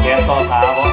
แขนต่อขาบ่